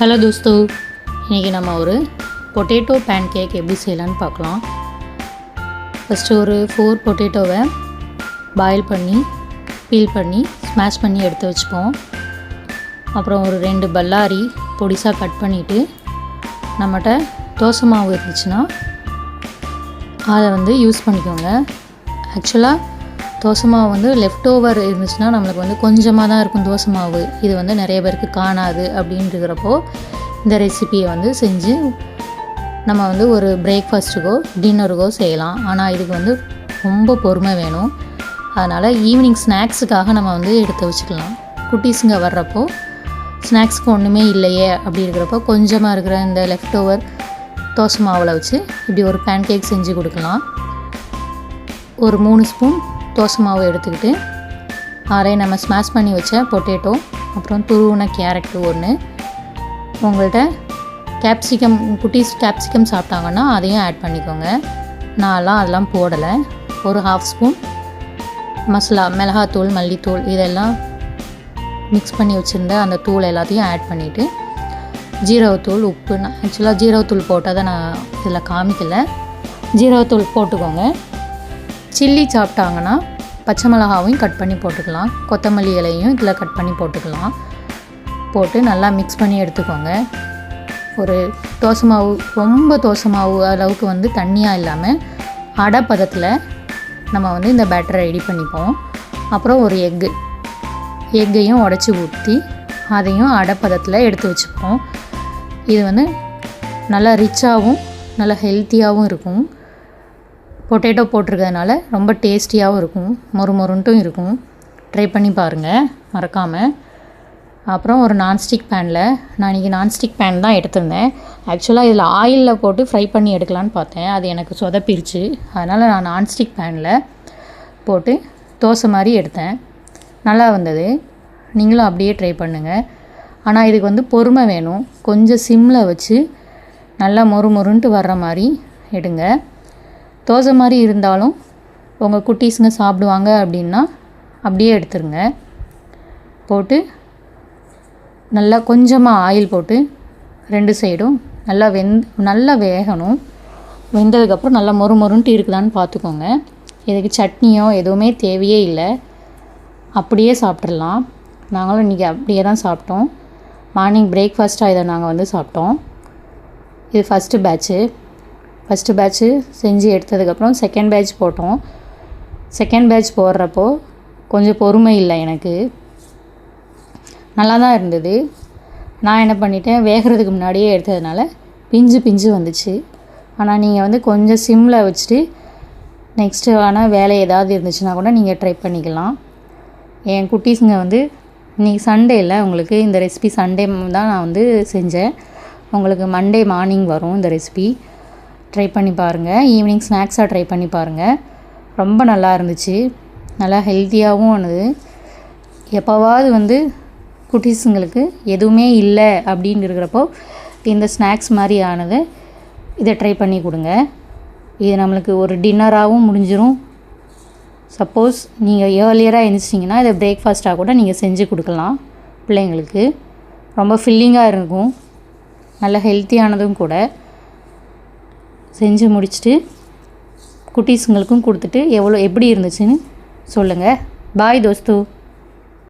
Hello தோஸ்து. இன்றைக்கி நம்ம ஒரு பொட்டேட்டோ பேன் கேக் எப்படி செய்யலான்னு பார்க்கலாம். ஃபஸ்ட்டு ஒரு ஃபோர் பொட்டேட்டோவை பாயில் பண்ணி பீல் பண்ணி ஸ்மாஷ் பண்ணி எடுத்து வச்சுப்போம். அப்புறம் ஒரு ரெண்டு பல்லாரி பொடிசாக கட் பண்ணிவிட்டு நம்மகிட்ட தோசை மாவு இருந்துச்சுன்னா அதை வந்து யூஸ் பண்ணிக்கோங்க. ஆக்சுவலாக தோசை மாவு வந்து லெஃப்ட் ஓவர் இருந்துச்சுன்னா நம்மளுக்கு வந்து கொஞ்சமாக தான் இருக்கும் தோசை மாவு. இது வந்து நிறைய பேருக்கு காணாது அப்படின்றப்போ இந்த ரெசிபியை வந்து செஞ்சு நம்ம வந்து ஒரு பிரேக்ஃபாஸ்ட்டுக்கோ டின்னருக்கோ செய்யலாம். ஆனால் இதுக்கு வந்து ரொம்ப பொறுமை வேணும். அதனால் ஈவினிங் ஸ்நாக்ஸுக்காக நம்ம வந்து எடுத்து வச்சுக்கலாம். குட்டீஸுங்க வர்றப்போ ஸ்நாக்ஸ்க்கு ஒன்றுமே இல்லையே அப்படி இருக்கிறப்போ கொஞ்சமாக இருக்கிற இந்த லெஃப்ட் ஓவர் தோசை மாவில் வச்சு இப்படி ஒரு பேன் கேக் செஞ்சு கொடுக்கலாம். ஒரு மூணு ஸ்பூன் தோசை மாவு எடுத்துக்கிட்டு அரை நம்ம ஸ்மாஷ் பண்ணி வச்ச பொட்டேட்டோ அப்புறம் துருவின கேரட்டு ஒன்று உங்கள்கிட்ட கேப்சிகம் குட்டீஸ் கேப்சிகம் சாப்பிட்டாங்கன்னா அதையும் ஆட் பண்ணிக்கோங்க. நான்லாம் அதெல்லாம் போடலை. ஒரு ஹாஃப் ஸ்பூன் மசாலா மிளகாத்தூள் மல்லித்தூள் இதெல்லாம் மிக்ஸ் பண்ணி வச்சுருந்த அந்த தூள் எல்லாத்தையும் ஆட் பண்ணிவிட்டு ஜீரகத்தூள் உப்பு நான் ஆக்சுவலாக ஜீரகத்தூள் போட்டதை நான் இதில் காமிக்கலை. ஜீரகத்தூள் போட்டுக்கோங்க. சில்லி சாப்பிட்டாங்கன்னா பச்சை மிளகாவையும் கட் பண்ணி போட்டுக்கலாம். கொத்தமல்லி இலையும் இதில் கட் பண்ணி போட்டுக்கலாம். போட்டு நல்லா மிக்ஸ் பண்ணி எடுத்துக்கோங்க. ஒரு தோசை மாவு ரொம்ப தோசை மாவு அளவுக்கு வந்து தண்ணியாக இல்லாமல் அடை பதத்தில் நம்ம வந்து இந்த பேட்டரை ரெடி பண்ணிப்போம். அப்புறம் ஒரு எக்கு எக்கையும் உடச்சி ஊற்றி அதையும் அடைப்பதத்தில் எடுத்து வச்சுப்போம். இது வந்து நல்லா ரிச்சாகவும் நல்லா ஹெல்த்தியாகவும் இருக்கும். பொட்டேட்டோ போட்டிருக்கிறதுனால ரொம்ப டேஸ்டியாகவும் இருக்கும். மொறு மொறுன்ட்டும் இருக்கும். ட்ரை பண்ணி பாருங்கள் மறக்காமல் அப்புறம் ஒரு நான்ஸ்டிக் பேனில் நான் இன்றைக்கி நான்ஸ்டிக் பேன் தான் எடுத்திருந்தேன். ஆக்சுவலாக இதில் ஆயிலில் போட்டு ஃப்ரை பண்ணி எடுக்கலான்னு பார்த்தேன். அது எனக்கு சொதப்பிருச்சு. அதனால் நான் நான்ஸ்டிக் பேனில் போட்டு தோசை மாதிரி எடுத்தேன். நல்லா வந்தது. நீங்களும் அப்படியே ட்ரை பண்ணுங்கள் ஆனால் இதுக்கு வந்து பொறுமை வேணும். கொஞ்சம் சிம்மில் வச்சு நல்லா மொறு மொறுன்ட்டு வர்ற மாதிரி எடுங்க. தோசை மாதிரி இருந்தாலும் உங்கள் குட்டீஸுங்க சாப்பிடுவாங்க அப்படின்னா அப்படியே எடுத்துருங்க. போட்டு நல்லா கொஞ்சமாக ஆயில் போட்டு ரெண்டு சைடும் நல்லா வெந் நல்லா வேகணும். வெந்ததுக்கப்புறம் நல்லா மொறு மொறுன்ட்டு இருக்குதான்னு பார்த்துக்கோங்க. இதுக்கு சட்னியோ எதுவுமே தேவையே இல்லை. அப்படியே சாப்பிட்றலாம் நாங்களும் இன்றைக்கி அப்படியே தான் சாப்பிட்டோம். மார்னிங் பிரேக்ஃபாஸ்ட்டாக இதை நாங்கள் வந்து சாப்பிட்டோம். இது ஃபஸ்ட்டு பேட்ச்சு. ஃபஸ்ட்டு பேட்ச்சு செஞ்சு எடுத்ததுக்கப்புறம் செகண்ட் பேட்ச் போட்டோம். செகண்ட் பேட்ச் போடுறப்போ கொஞ்சம் பொறுமை இல்லை எனக்கு. நல்லா தான் இருந்தது. நான் என்ன பண்ணிட்டேன் வேகிறதுக்கு முன்னாடியே எடுத்ததுனால பிஞ்சு பிஞ்சு வந்துச்சு. ஆனால் நீங்கள் வந்து கொஞ்சம் சிம்மில் வச்சுட்டு நெக்ஸ்ட்டு ஆனால் வேலை ஏதாவது இருந்துச்சுன்னா கூட நீங்கள் ட்ரை பண்ணிக்கலாம். என் குட்டீஸுங்க வந்து இன்றைக்கி சண்டேயில் உங்களுக்கு இந்த ரெசிபி சண்டே தான் நான் வந்து செஞ்சேன். உங்களுக்கு மண்டே மார்னிங் வரும் இந்த ரெசிபி ட்ரை பண்ணி பாருங்கள் ஈவினிங் ஸ்நாக்ஸாக ட்ரை பண்ணி பாருங்கள் ரொம்ப நல்லா இருந்துச்சு. நல்லா ஹெல்த்தியாகவும் ஆனது. எப்போவாவது வந்து குட்டீஸுங்களுக்கு எதுவுமே இல்லை அப்படின்னு இருக்கிறப்போ இந்த ஸ்நாக்ஸ் மாதிரி ஆனது இதை ட்ரை பண்ணி கொடுங்க. இது நம்மளுக்கு ஒரு டின்னராகவும் முடிஞ்சிடும் சப்போஸ் நீங்கள் ஏர்லியராக எழுந்திரிச்சிங்கன்னா இதை பிரேக்ஃபாஸ்ட்டாக கூட நீங்கள் செஞ்சு கொடுக்கலாம் பிள்ளைங்களுக்கு. ரொம்ப ஃபில்லிங்காக இருக்கும். நல்ல ஹெல்த்தியானதும் கூட. செஞ்சு முடிச்சுட்டு குட்டீஸுங்களுக்கும் கொடுத்துட்டு எவ்வளோ எப்படி இருந்துச்சுன்னு சொல்லுங்கள் பாய் தோஸ்து.